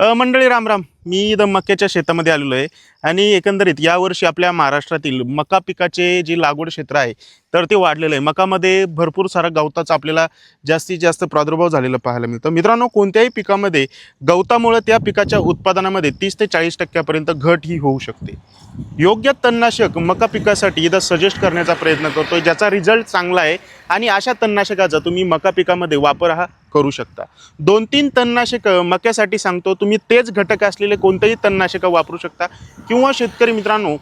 मंडळी मंडळी रामराम मी इथं मक्याच्या शेतामध्ये आलेलो आहे आणि एकंदरीत यावर्षी आपल्या महाराष्ट्रातील मका पिकाचे जे लागवड क्षेत्र आहे तर ते वाढलेलं आहे. मकामध्ये भरपूर सारा गवताचा आपल्याला जास्तीत जास्त प्रादुर्भाव झालेला पाहायला मिळतो. मित्रांनो कोणत्याही पिकामध्ये गवतामुळे त्या पिकाच्या उत्पादनामध्ये तीस ते चाळीस टक्क्यापर्यंत घट ही होऊ शकते. योग्य तणनाशक मका पिकासाठी इथं सजेस्ट करण्याचा प्रयत्न करतो ज्याचा रिझल्ट चांगला आहे. आणि अशा तणनाशकाचा तुम्ही मका पिकामध्ये वापर हा करू शकता. दोन तीन तणनाशक मक्यासाठी सांगतो तुम्ही तेच घटक असलेले कोणतेही तणनाशक वापरू शकता. किंवा शेतकरी मित्रांनो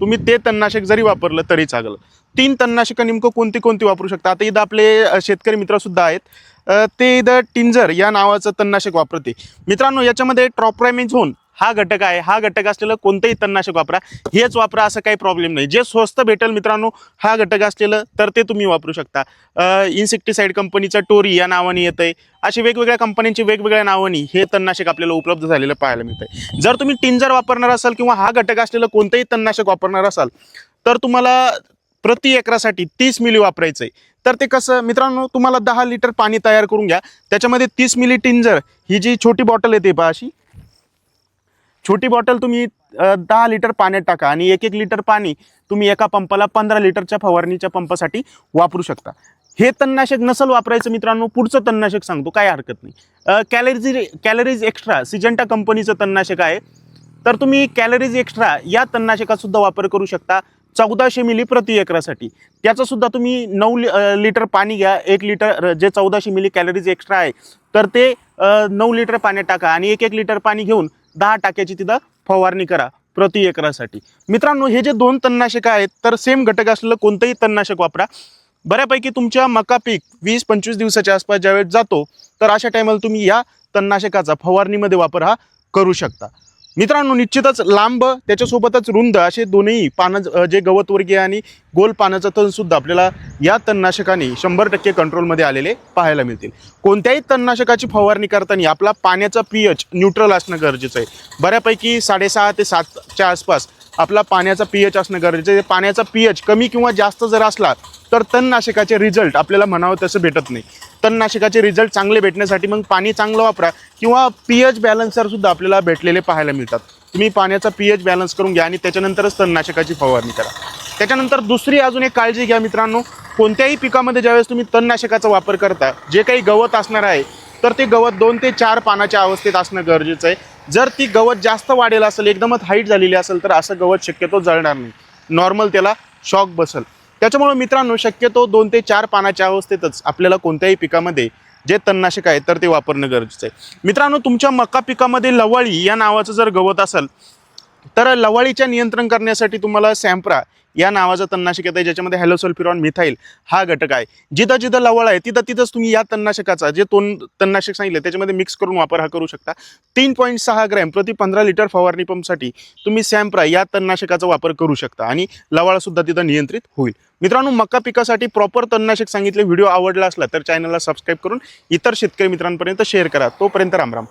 तुम्ही ते तणनाशक जरी वापरलं तरी चांगलं तीन तणनाशकं नेमकं कोणती कोणती वापरू शकता? आता इथं आपले शेतकरी मित्रसुद्धा आहेत. ते इथं टिंजर या नावाचं तणनाशक वापरते. मित्रांनो याच्यामध्ये ट्रॉप्रायमिझोन हा घटक आहे हा घटक असलेलं कोणतंही तणनाशक वापरा. हेच वापरा असं काही प्रॉब्लेम नाही. जे स्वस्त भेटेल मित्रांनो हा घटक असलेलं तर ते तुम्ही वापरू शकता. इन्सेक्टिसाईड कंपनीचं टोरी या नावाने येतं आहे अशी वेगवेगळ्या कंपन्यांची वेगवेगळ्या नावानी हे तणनाशक आपल्याला उपलब्ध झालेलं पाहायला मिळतंय. जर तुम्ही टिंजर वापरणार असाल किंवा हा घटक असलेलं कोणतंही तणनाशक वापरणार असाल तर तुम्हाला प्रति एकरासाठी तीस मिली वापरायचं आहे तर ते कसं मित्रांनो तुम्हाला दहा लिटर पाणी तयार करून घ्या. त्याच्यामध्ये तीस मिली टिंजर ही जी छोटी बॉटल येते पहा अशी. छोटी बॉटल तुम्ही दहा लिटर पाण्यात टाका आणि एक एक लिटर पाणी तुम्ही एका पंपाला पंधरा लिटरच्या फवारणीच्या पंपासाठी वापरू शकता. हे तणनाशक नसल वापरायचं मित्रांनो पुढचं तणनाशक सांगतो काय हरकत नाही. कॅलरीज कॅलरीज एक्स्ट्रा सिजंटा कंपनीचं तणनाशक आहे. तर तुम्ही कॅलरीज एक्स्ट्रा या तणनाशकासुद्धा वापर करू शकता चौदाशे मिली प्रति एकरासाठी. त्याचंसुद्धा तुम्ही नऊ लि लिटर पाणी घ्या एक लिटर जे चौदाशे मिली कॅलरीज एक्स्ट्रा आहे तर ते नऊ लिटर पाण्यात टाका आणि एक एक लिटर पाणी घेऊन दहा टाक्याची तिथं फवारणी करा प्रति एकरासाठी. मित्रांनो हे जे दोन तणनाशकं आहेत तर सेम घटक असलेलं कोणतंही तणनाशक वापरा. बऱ्यापैकी तुमच्या मका पीक वीस पंचवीस दिवसाच्या आसपास ज्यावेळेस जातो तर अशा टायमाला तुम्ही या तणनाशकाचा फवारणीमध्ये वापर हा करू शकता. मित्रांनो निश्चितच लांब त्याच्यासोबतच रुंद असे दोन्ही पानं जे गवतवर्गीय आणि गोल पानाचं तणसुद्धा आपल्याला या तणनाशकाने शंभर टक्के कंट्रोलमध्ये आलेले पाहायला मिळतील. कोणत्याही तणनाशकाची फवारणी करताना आपला पाण्याचा पी एच न्यूट्रल असणं गरजेचं आहे. बऱ्यापैकी साडेसहा ते सातच्या आसपास आपला पाण्याचा पी एच असणं गरजेचं आहे. पाण्याचा पी एच कमी किंवा जास्त जर असला तर तणनाशकाचे रिझल्ट आपल्याला म्हणावं तसं भेटत नाही. तणनाशकाचे रिझल्ट चांगले भेटण्यासाठी मग पाणी चांगलं वापरा किंवा पी एच बॅलन्सरसुद्धा आपल्याला भेटलेले पाहायला मिळतात. तुम्ही पाण्याचा पी एच बॅलन्स करून घ्या आणि त्याच्यानंतरच तणनाशकाची फवारणी करा. त्याच्यानंतर दुसरी अजून एक काळजी घ्या मित्रांनो. कोणत्याही पिकामध्ये ज्यावेळेस तुम्ही तणनाशकाचा वापर करता जे काही गवत असणार आहे तर ते गवत दोन ते चार पानाच्या अवस्थेत असणं गरजेचं आहे. जर ती गवत जास्त वाढेल असेल एकदमच हाईट झालेली असेल तर असं गवत शक्यतो जळणार नाही. नॉर्मल त्याला शॉक बसल. त्याच्यामुळे मित्रांनो शक्यतो दोन ते चार पानाच्या अवस्थेतच आपल्याला कोणत्याही पिकामध्ये जे तणनाशक आहे तर ते वापरणं गरजेचं आहे. मित्रांनो तुमच्या मका पिकामध्ये लवळी या नावाचं जर गवत असेल तर लवाळीच्या नियंत्रण करण्यासाठी तुम्हाला सॅम्प्रा या नावाचं तणनाशक येतं ज्याच्यामध्ये हॅलोसल्फ्युरॉन मिथाईल हा घटक आहे. जिथं जिथं लवळ आहे तिथं तिथंच तुम्ही या तणनाशकाचा जे दोन तणनाशक सांगितलं त्याच्यामध्ये मिक्स करून वापर हा करू शकता. तीन पॉईंट सहा ग्रॅम प्रति पंधरा लिटर फवारणी पंपसाठी तुम्ही सॅम्प्रा या तणनाशकाचा वापर करू शकता आणि लवाळासुद्धा तिथं नियंत्रित होईल. मित्रांनो मका पिकासाठी प्रॉपर तणनाशक सांगितले व्हिडिओ आवडला असला तर चॅनलला सबस्क्राईब करून इतर शेतकरी मित्रांपर्यंत शेअर करा. तोपर्यंत रामराम.